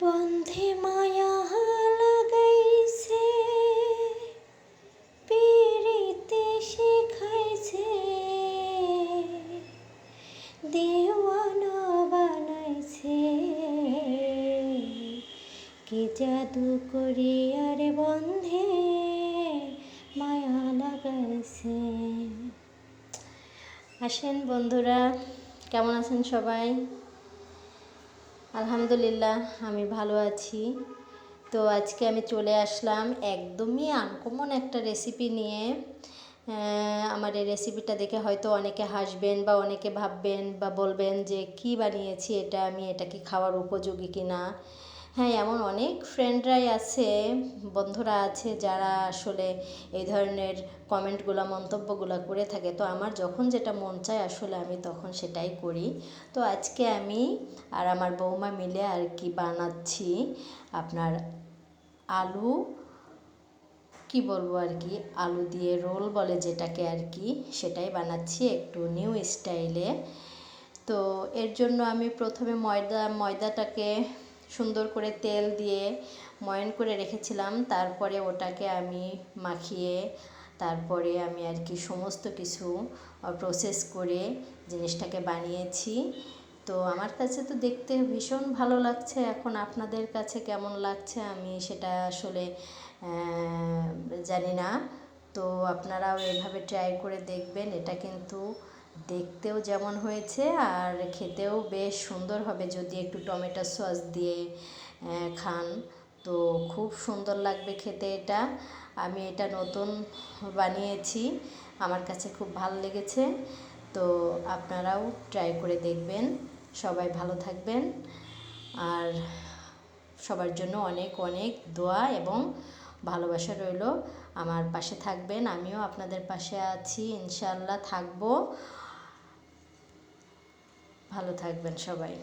বন্ধে মায়া লাগাইছে পিরিতে শিখাইছে। দেওয়ানা বানাইছে। কি জাদু করি আরে বন্ধে মায়া লাগাইছে। আসেন বন্ধুরা, কেমন আছেন সবাই? আলহামদুলিল্লাহ, আমি ভালো আছি। তো আজকে আমি চলে আসলাম একদমই আনকমন একটা রেসিপি নিয়ে। আমার এই রেসিপিটা দেখে হয়তো অনেকে হাসবেন বা অনেকে ভাববেন বা বলবেন যে, কি বানিয়েছি এটা আমি? এটা কি খাওয়ার উপযোগী কি না হ্যাঁ এমন অনেক ফ্রেন্ডরাই আছে, বন্ধুরা আছে যারা আসলে এই ধরনের কমেন্টগুলো মন্তব্যগুলো করে থাকে। তো আমার যখন যেটা মন চায় আসলে আমি তখন সেটাই করি। তো আজকে আমি আর আমার বৌমা মিলে আর কি বানাচ্ছি আপনার আলু, কি বলব আর কি, আলু দিয়ে রোল বলে যেটাকে আর কি, সেটাই বানাচ্ছি একটু নিউ স্টাইলে তো এর জন্য আমি প্রথমে ময়দা, ময়দাটাকে সুন্দর করে তেল দিয়ে ময়ন করে রেখেছিলাম। তারপরে ওটাকে আমি মাখিয়ে, তারপরে আমি আর কি সমস্ত কিছু প্রসেস করে জিনিসটাকে বানিয়েছি। তো আমার কাছে তো দেখতে ভীষণ ভালো লাগছে। এখন আপনাদের কাছে কেমন লাগছে আমি সেটা আসলে জানি না। তো আপনারাও এভাবে ট্রাই করে দেখবেন। এটা কিন্তু দেখতেও যেমন হয়েছে আর খেতেও বেশ সুন্দর হবে যদি একটু টমেটো সস দিয়ে খান। তো খুব সুন্দর লাগবে খেতে এটা। আমি এটা নতুন বানিয়েছি, আমার কাছে খুব ভালো লেগেছে। তো আপনারাও ট্রাই করে দেখবেন। সবাই ভালো থাকবেন। আর সবার জন্য অনেক অনেক দোয়া এবং ভালোবাসা রইল। আমার পাশে থাকবেন, আমিও আপনাদের পাশে আছি। ইনশাল্লাহ থাকব। ভালো থাকবেন সবাই।